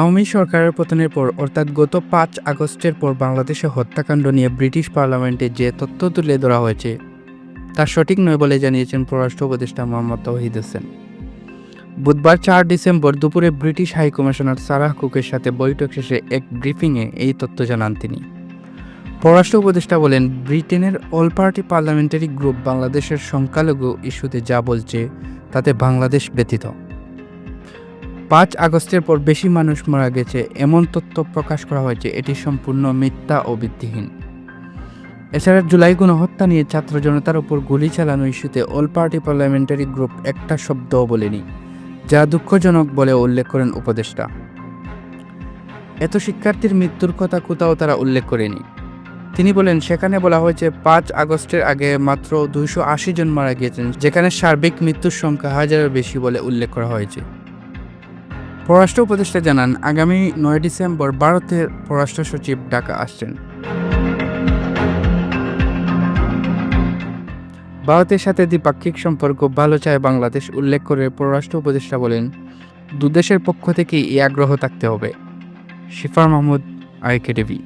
আওয়ামী সরকারের পতনের পর, অর্থাৎ গত পাঁচ আগস্টের পর বাংলাদেশে হত্যাকাণ্ড নিয়ে ব্রিটিশ পার্লামেন্টে যে তথ্য তুলে ধরা হয়েছে, তা সঠিক নয় বলে জানিয়েছেন পররাষ্ট্র উপদেষ্টা মোহাম্মদ তৌহিদ হোসেন। বুধবার চার ডিসেম্বর দুপুরে ব্রিটিশ হাই কমিশনার সারাহ কুকের সাথে বৈঠক শেষে এক ব্রিফিংয়ে এই তথ্য জানান তিনি। পররাষ্ট্র উপদেষ্টা বলেন, ব্রিটেনের অল পার্টি পার্লামেন্টারি গ্রুপ বাংলাদেশের সংখ্যালঘু ইস্যুতে যা বলছে, তাতে বাংলাদেশ ব্যতীত পাঁচ আগস্টের পর বেশি মানুষ মারা গেছে। এমন তথ্য প্রকাশ করা হয়েছে, এটি সম্পূর্ণ মিথ্যা ও ভিত্তিহীন। এছাড়া জুলাই গণহত্যা নিয়ে ছাত্র জনতার উপর গুলি চালানো ইস্যুতে অল পার্টি পার্লামেন্টারি গ্রুপ একটা শব্দও বলেনি, যা দুঃখজনক বলে উল্লেখ করেন উপদেষ্টা। এত শিক্ষার্থীর মৃত্যুর কথা কোথাও তারা উল্লেখ করেনি। তিনি বলেন, সেখানে বলা হয়েছে, পাঁচ আগস্টের আগে মাত্র দুইশো আশি জন মারা গিয়েছেন, যেখানে সার্বিক মৃত্যুর সংখ্যা হাজারের বেশি বলে উল্লেখ করা হয়েছে। পররাষ্ট্র উপদেষ্টা জানান, আগামী নয় ডিসেম্বর ভারতের পররাষ্ট্র সচিব ঢাকা আসছেন। ভারতের সাথে দ্বিপাক্ষিক সম্পর্ক ভালো চায় বাংলাদেশ, উল্লেখ করে পররাষ্ট্র উপদেষ্টা বলেন, দুদেশের পক্ষ থেকে এই আগ্রহ থাকতে হবে। শিফার মাহমুদ, আইকেটিভি।